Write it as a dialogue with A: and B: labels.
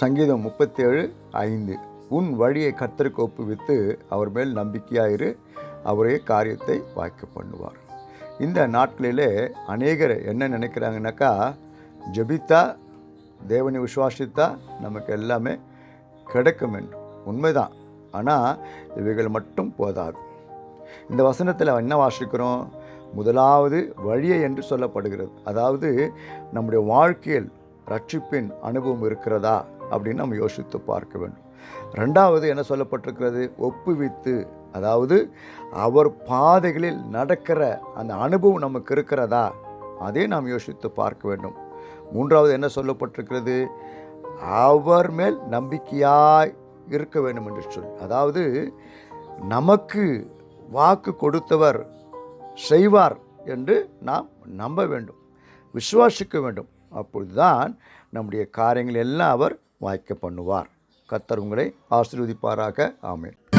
A: சங்கீதம் முப்பத்தேழு ஐந்து. உன் வழியை கத்தருக்கு ஒப்புவித்து அவர் மேல் நம்பிக்கையாயிரு அவரே காரியத்தை வாய்க்க பண்ணுவார். இந்த நாட்களிலே அநேகர் என்ன நினைக்கிறாங்கனாக்கா ஜெபித்தா தேவனை விசுவாசித்தா நமக்கு எல்லாமே கிடைக்கும் என்று. உண்மைதான். ஆனால் இவைகள் மட்டும் போதாது. இந்த வசனத்தில் என்ன வாசிக்கிறோம்? முதலாவது வழியை என்று சொல்லப்படுகிறது. அதாவது நம்முடைய வாழ்க்கையில் ரட்சிப்பின் அனுபவம் இருக்கிறதா? அப்படின்னு நம்ம யோசித்து பார்க்க வேண்டும். ரெண்டாவது என்ன சொல்லப்பட்டிருக்கிறது? ஒப்புவித்து அதாவது அவர் பாதைகளில் நடக்கிற அந்த அனுபவம் நமக்கு இருக்கிறதா? அதே நாம் யோசித்து பார்க்க வேண்டும். மூன்றாவது என்ன சொல்லப்பட்டிருக்கிறது? அவர் மேல் நம்பிக்கையாய் இருக்க வேண்டும் என்று சொல். அதாவது நமக்கு வாக்கு கொடுத்தவர் செய்வார் என்று நாம் நம்ப வேண்டும். விசுவாசிக்க வேண்டும். அப்பொழுதுதான் நம்முடைய காரியங்கள் எல்லாம் அவர் வாய்க்க பண்ணுவார். கத்தர் உங்களை ஆசீர்வதிப்பாராக. ஆமேன்.